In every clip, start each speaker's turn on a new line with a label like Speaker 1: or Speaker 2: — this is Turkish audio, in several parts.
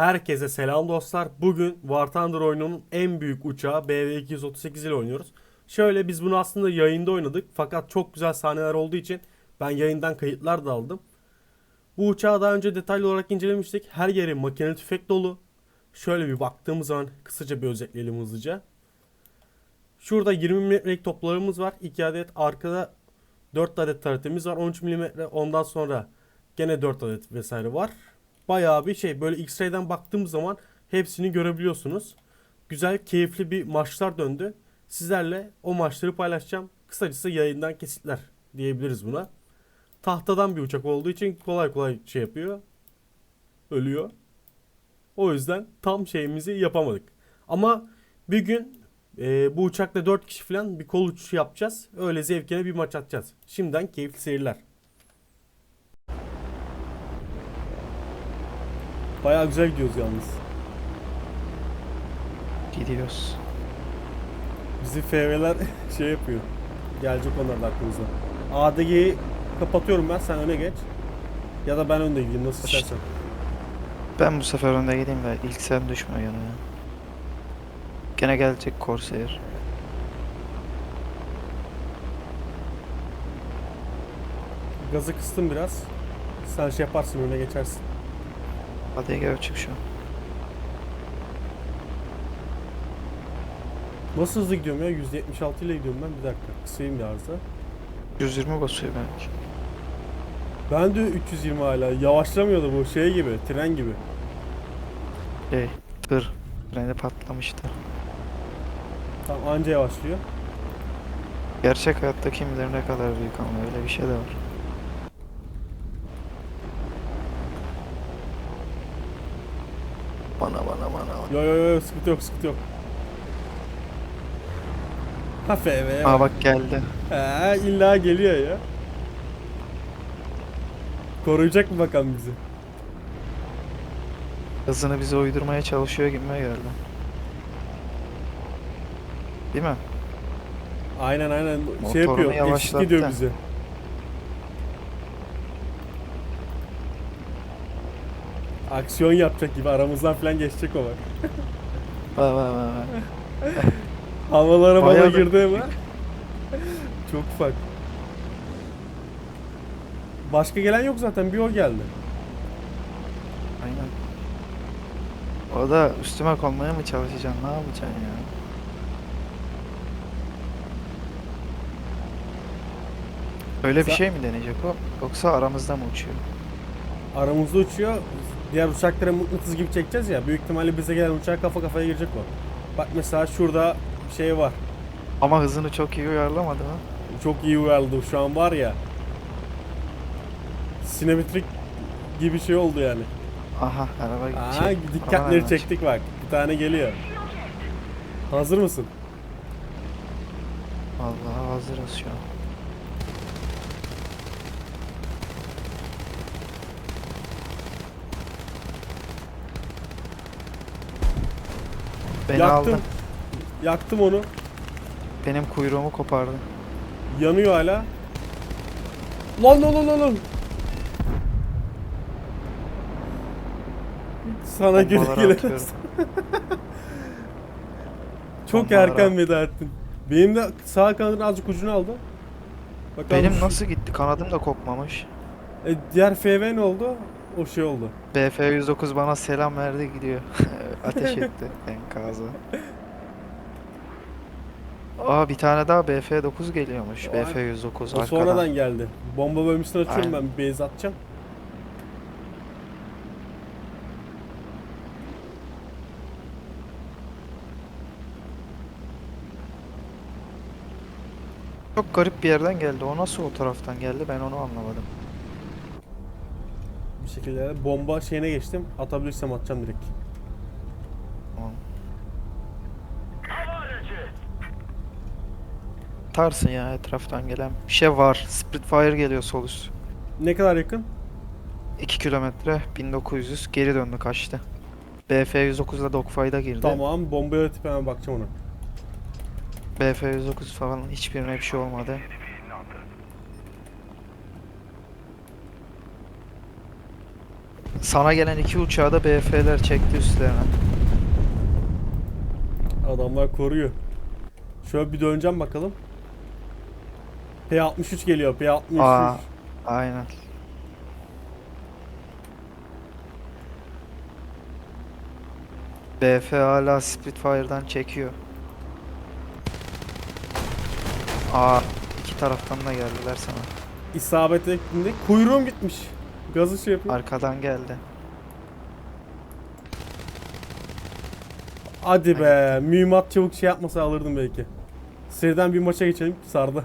Speaker 1: Herkese selam dostlar. Bugün War Thunder oyununun en büyük uçağı BV-238 ile oynuyoruz. Şöyle biz bunu aslında yayında oynadık fakat çok güzel sahneler olduğu için ben yayından kayıtlar da aldım. Bu uçağı daha önce detaylı olarak incelemiştik. Her yeri makineli tüfek dolu. Şöyle bir baktığımız zaman kısaca bir özetleyelim hızlıca. Şurada 20 mm'lik toplarımız var. 2 adet arkada 4 adet taretimiz var. 13 mm ondan sonra gene 4 adet vesaire var. Bayağı bir şey böyle X-ray'den baktığımız zaman hepsini görebiliyorsunuz. Güzel, keyifli bir maçlar döndü. Sizlerle o maçları paylaşacağım. Kısacası yayından kesitler diyebiliriz buna. Tahtadan bir uçak olduğu için kolay kolay şey yapıyor. Ölüyor. O yüzden tam şeyimizi yapamadık. Ama bir gün e, bu uçakla 4 kişi falan bir kol uçuşu yapacağız. Öyle zevkine bir maç atacağız. Şimdiden keyifli seyirler. Bayağı güzel gidiyoruz yalnız.
Speaker 2: Gidiyoruz.
Speaker 1: Bizi FV'ler şey yapıyor. Gelecek onlar da aklımıza. A'daki kapatıyorum ben sen öne geç. Ya da ben önde gideyim nasıl istersen.
Speaker 2: Ben bu sefer önde gideyim de ilk sen düşme yanına. Gene gelecek Corsair.
Speaker 1: Gazı kıstım biraz. Sen şey yaparsın öne geçersin.
Speaker 2: Hadi gel çık şu. an.
Speaker 1: Nasıl hızlı gidiyorum ya? 176 ile gidiyorum ben. Bir dakika. Kısayım bir arıza.
Speaker 2: 120 basıyor belki.
Speaker 1: Ben de 320 hala. Yavaşlamıyordu bu şey gibi. Tren gibi.
Speaker 2: Şey, tır. Treni patlamıştı.
Speaker 1: Tam anca yavaşlıyor.
Speaker 2: Gerçek hayatta kim bilir ne kadar büyük ama öyle bir şey de var. Bana bana bana.
Speaker 1: Yo yo yo sıkıntı yok sıkıntı yok. Ha FV.
Speaker 2: Aa bak geldi.
Speaker 1: Ha, illa geliyor ya. Koruyacak mı bakalım bizi?
Speaker 2: Hızını bize uydurmaya çalışıyor gibime geldi. Değil mi?
Speaker 1: Aynen aynen şey
Speaker 2: Motorunu
Speaker 1: yapıyor. Eşit
Speaker 2: yavaşlattı.
Speaker 1: gidiyor bizi. Aksiyon yapacak gibi aramızdan falan geçecek o bak.
Speaker 2: Bak bak bak. bak.
Speaker 1: Havalara bana
Speaker 2: Bayağı da-
Speaker 1: girdi ama. Çok ufak. Başka gelen yok zaten bir o geldi.
Speaker 2: Aynen. O da üstüme konmaya mı çalışacaksın? Ne yapacaksın ya? Öyle bir şey mi deneyecek o? Yoksa aramızda mı uçuyor?
Speaker 1: Aramızda uçuyor. Diğer uçaklara mıknatıs gibi çekeceğiz ya. Büyük ihtimalle bize gelen uçağa kafa kafaya girecek o. Bak mesela şurada şey var.
Speaker 2: Ama hızını çok iyi uyarlamadı mı?
Speaker 1: Çok iyi uyarladı şu an var ya. Sinemetrik gibi şey oldu yani.
Speaker 2: Aha araba
Speaker 1: Aa,
Speaker 2: şey,
Speaker 1: dikkatleri çektik bak. Bir tane geliyor. Hazır mısın?
Speaker 2: Vallahi hazırız şu an. Beni
Speaker 1: Yaktım.
Speaker 2: aldı.
Speaker 1: Yaktım onu.
Speaker 2: Benim kuyruğumu kopardı.
Speaker 1: Yanıyor hala. Lan lan lan lan. Sana güle
Speaker 2: Bombaları atıyorum.
Speaker 1: Çok
Speaker 2: Bombaları
Speaker 1: erken
Speaker 2: at.
Speaker 1: veda ettin. Benim de sağ kanadın azıcık ucunu aldı. Bakalım
Speaker 2: Benim
Speaker 1: şu-
Speaker 2: nasıl gitti? Kanadım da kopmamış.
Speaker 1: E, diğer FV ne oldu? O şey oldu.
Speaker 2: BF 109 bana selam verdi gidiyor. Ateş etti enkaza. Aa bir tane daha BF 9 geliyormuş.
Speaker 1: O
Speaker 2: BF 109
Speaker 1: O
Speaker 2: arkadan.
Speaker 1: sonradan geldi. Bomba bölmesini açıyorum
Speaker 2: Aynen.
Speaker 1: ben. Base atacağım.
Speaker 2: Çok garip bir yerden geldi. O nasıl o taraftan geldi ben onu anlamadım.
Speaker 1: Şekilde bomba şeyine geçtim. Atabilirsem atacağım direkt.
Speaker 2: Tamam. Tarsın ya etraftan gelen. Bir şey var. Spitfire geliyor sol üst.
Speaker 1: Ne kadar yakın?
Speaker 2: 2 kilometre 1900 geri döndü kaçtı. BF 109'da dogfight'a girdi.
Speaker 1: Tamam. Bombaya atıp hemen bakacağım ona.
Speaker 2: BF 109 falan hiçbirine bir şey olmadı. Sana gelen iki uçağı da BF'ler çekti üstlerine.
Speaker 1: Adamlar koruyor. Şöyle bir döneceğim bakalım. P63 geliyor. P63.
Speaker 2: Aa, aynen. BF hala Spitfire'dan çekiyor. Aa, iki taraftan da geldiler sana.
Speaker 1: İsabet ettiğinde kuyruğum gitmiş. Gazı şey yapıyor.
Speaker 2: Arkadan geldi.
Speaker 1: Hadi be. Mühimmat çabuk şey yapmasa alırdım belki. Seriden bir maça geçelim. Sardı.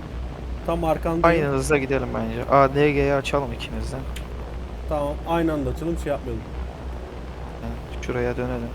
Speaker 1: Tam arkanda.
Speaker 2: Aynı hızla gidelim bence. ADG'yi açalım ikimizden.
Speaker 1: Tamam. Aynı anda açalım şey yapmayalım.
Speaker 2: Yani şuraya dönelim.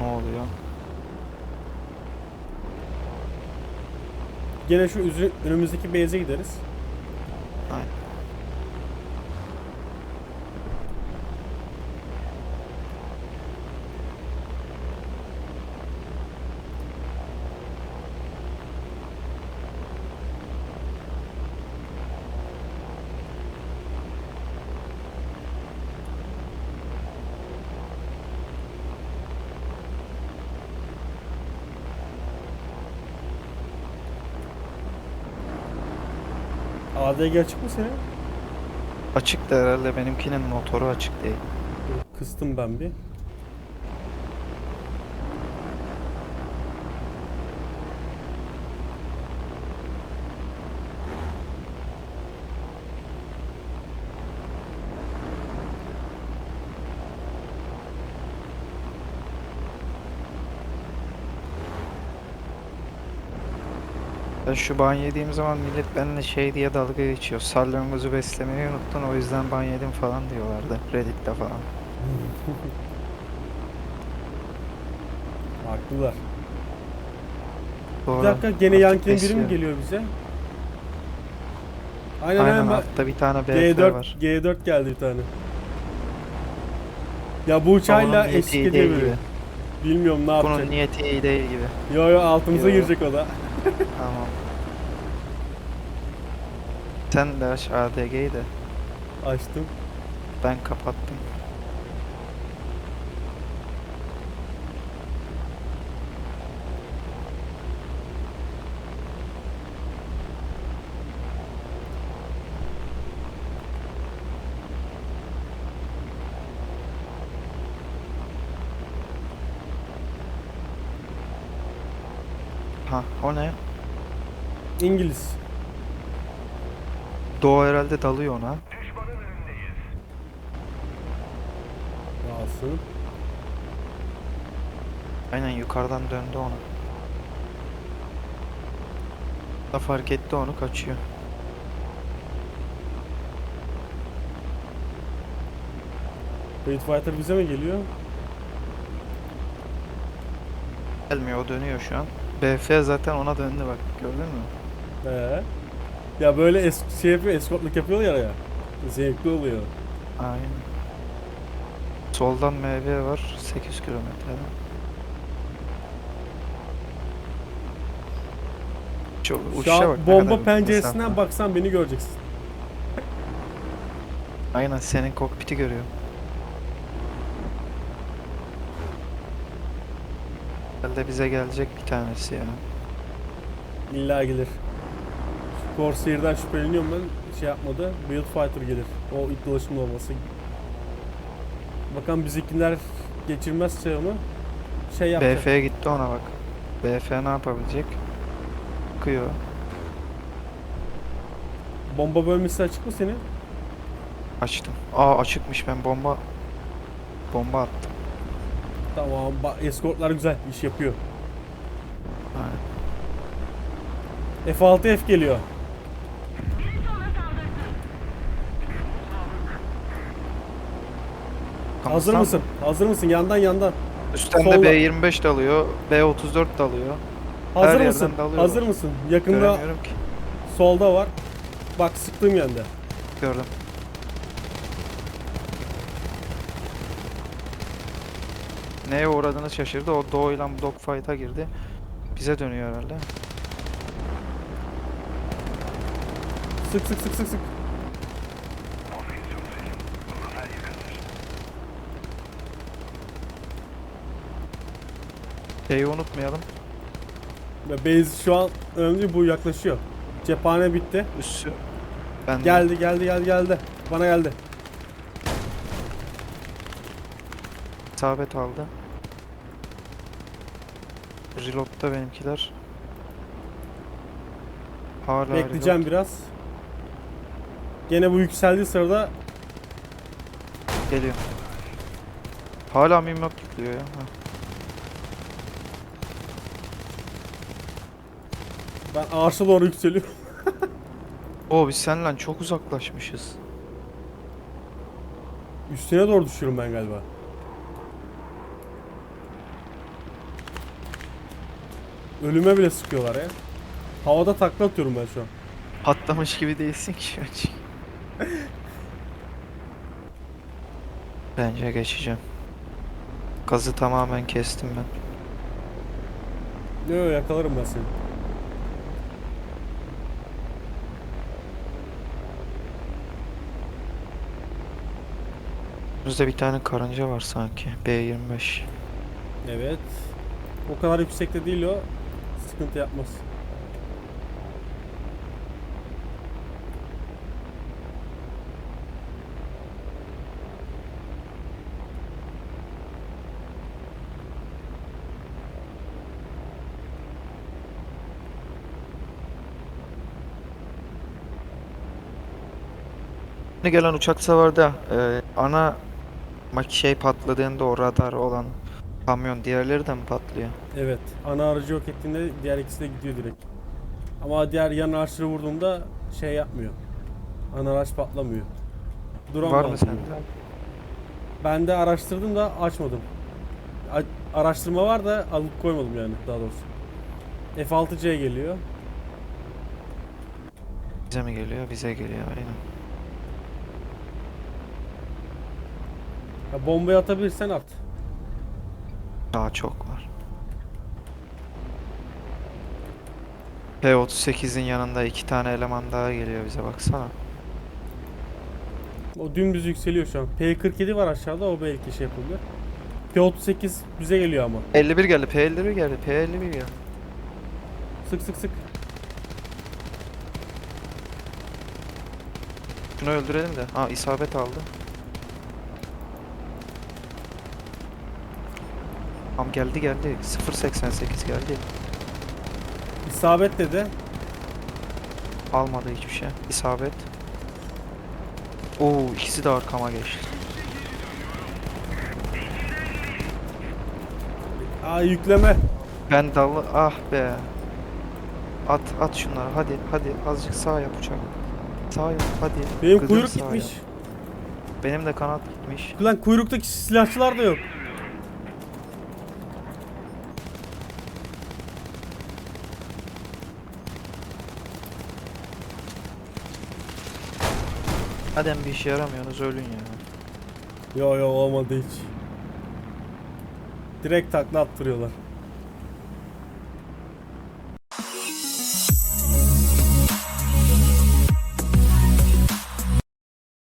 Speaker 2: Ne oluyor?
Speaker 1: Gene şu üzü- önümüzdeki base'e gideriz.
Speaker 2: Aynen.
Speaker 1: ADG açık mı senin?
Speaker 2: Açık da herhalde benimkinin motoru açık değil.
Speaker 1: Kıstım ben bir.
Speaker 2: Ben şu ban yediğim zaman millet benimle şey diye dalga geçiyor. Salyangozu beslemeyi unuttun o yüzden ban yedim falan diyorlardı. Reddit'te falan.
Speaker 1: Haklılar.
Speaker 2: Doğru.
Speaker 1: Bir dakika gene yankinin biri mi geliyor bize? Aynen
Speaker 2: Aynen altta bir tane BF
Speaker 1: G4
Speaker 2: var.
Speaker 1: G4 geldi bir tane. Ya bu uçağıyla eşlik
Speaker 2: gibi.
Speaker 1: Bilmiyorum ne yapacak.
Speaker 2: Bunun niyeti iyi değil gibi.
Speaker 1: Yo yo altımıza
Speaker 2: Yo.
Speaker 1: girecek o da.
Speaker 2: Tamam. Sen de aç ADG'yi de.
Speaker 1: Açtım.
Speaker 2: Ben kapattım. Ha o ne?
Speaker 1: İngiliz.
Speaker 2: Doğu herhalde dalıyor ona.
Speaker 1: Alsın.
Speaker 2: Aynen yukarıdan döndü onu. Da fark etti onu kaçıyor.
Speaker 1: Fate Fighter bize mi geliyor?
Speaker 2: Gelmiyor o dönüyor şu an. BF zaten ona döndü bak gördün mü?
Speaker 1: Ee. Ya böyle es şey yapıyor, eskortluk yapıyorlar ya. Zevkli oluyor.
Speaker 2: Aynen. Soldan MV var 8 kilometre. Çok
Speaker 1: Şu an
Speaker 2: bak.
Speaker 1: bomba penceresinden
Speaker 2: mesafe.
Speaker 1: baksan beni göreceksin.
Speaker 2: Aynen senin kokpiti görüyor. Herhalde bize gelecek bir tanesi ya.
Speaker 1: İlla gelir. Corsair'den şüpheleniyorum ben. Şey yapmadı. Build Fighter gelir. O ilk dolaşımda olması. Bakalım bizimkiler geçirmezse onu şey yapacak.
Speaker 2: BF'ye gitti ona bak. BF ne yapabilecek? Bakıyor.
Speaker 1: Bomba bölmesi açık mı senin?
Speaker 2: Açtım. Aa açıkmış ben bomba bomba attım.
Speaker 1: Tamam. ba- Eskortlar güzel. iş yapıyor.
Speaker 2: Aynen.
Speaker 1: F6F geliyor. Hazır
Speaker 2: Tamam.
Speaker 1: mısın? Hazır mısın? Yandan yandan.
Speaker 2: Üstten de
Speaker 1: Solla.
Speaker 2: B25 dalıyor. B34 dalıyor.
Speaker 1: Hazır
Speaker 2: yerden
Speaker 1: mısın?
Speaker 2: dalıyorlar.
Speaker 1: Hazır mısın? Yakında
Speaker 2: Göremiyorum ki.
Speaker 1: solda var. Bak sıktığım yönde.
Speaker 2: Gördüm. neye uğradığını şaşırdı. O Doğu ile dogfight'a girdi. Bize dönüyor herhalde.
Speaker 1: Sık sık sık sık sık.
Speaker 2: Şeyi unutmayalım.
Speaker 1: Ve base şu an önemli bu yaklaşıyor. Cephane bitti.
Speaker 2: Üstü. Ben
Speaker 1: Geldi geldi geldi geldi. Bana geldi.
Speaker 2: isabet aldı. Reload'da benimkiler. Hala
Speaker 1: Bekleyeceğim biraz. Gene bu yükseldiği sırada
Speaker 2: reload geliyor. Hala mimot yüklüyor ya. Ha.
Speaker 1: ben arşa doğru yükseliyorum.
Speaker 2: Oo biz seninle çok uzaklaşmışız.
Speaker 1: Üstüne doğru düşüyorum ben galiba. Ölüme bile sıkıyorlar ya. Havada takla atıyorum ben şu an.
Speaker 2: Patlamış gibi değilsin ki an. Bence geçeceğim. Gazı tamamen kestim ben.
Speaker 1: Yo yo, yakalarım ben seni.
Speaker 2: Önümüzde bir tane karınca var sanki. B25.
Speaker 1: Evet. O kadar yüksekte değil o. Sıkıntı yapmaz.
Speaker 2: Gelen uçak savarda e, ana şey patladığında o radar olan kamyon diğerleri de mi patlıyor?
Speaker 1: Evet. Ana aracı yok ettiğinde diğer ikisi de gidiyor direkt. Ama diğer yan araçları vurduğunda şey yapmıyor. Ana araç patlamıyor. Duran
Speaker 2: var mı sende?
Speaker 1: Ben de araştırdım da açmadım. A- araştırma var da alıp koymadım yani daha doğrusu. F6C geliyor.
Speaker 2: Bize mi geliyor? Bize geliyor aynen.
Speaker 1: Ya bombayı atabilirsen at.
Speaker 2: Daha çok var. P38'in yanında iki tane eleman daha geliyor bize baksana.
Speaker 1: O dümdüz yükseliyor şu an. P47 var aşağıda o belki şey yapabilir. P38 bize geliyor ama.
Speaker 2: 51 geldi, P51 geldi, P51 geldi.
Speaker 1: Sık sık sık.
Speaker 2: Şunu öldürelim de. Aa isabet aldı. Tam geldi geldi. 0.88 geldi.
Speaker 1: İsabet dedi.
Speaker 2: Almadı hiçbir şey. İsabet. Oo ikisi de arkama geçti.
Speaker 1: Aa yükleme.
Speaker 2: Ben dalı ah be. At at şunları hadi hadi azıcık sağ yap uçak. Sağ yap hadi.
Speaker 1: Benim
Speaker 2: Kızım
Speaker 1: kuyruk gitmiş.
Speaker 2: yap. Benim de kanat gitmiş.
Speaker 1: Lan kuyruktaki silahçılar da yok.
Speaker 2: Madem bir işe yaramıyorsunuz ölün ya.
Speaker 1: Yo yo olmadı hiç. Direkt takla attırıyorlar.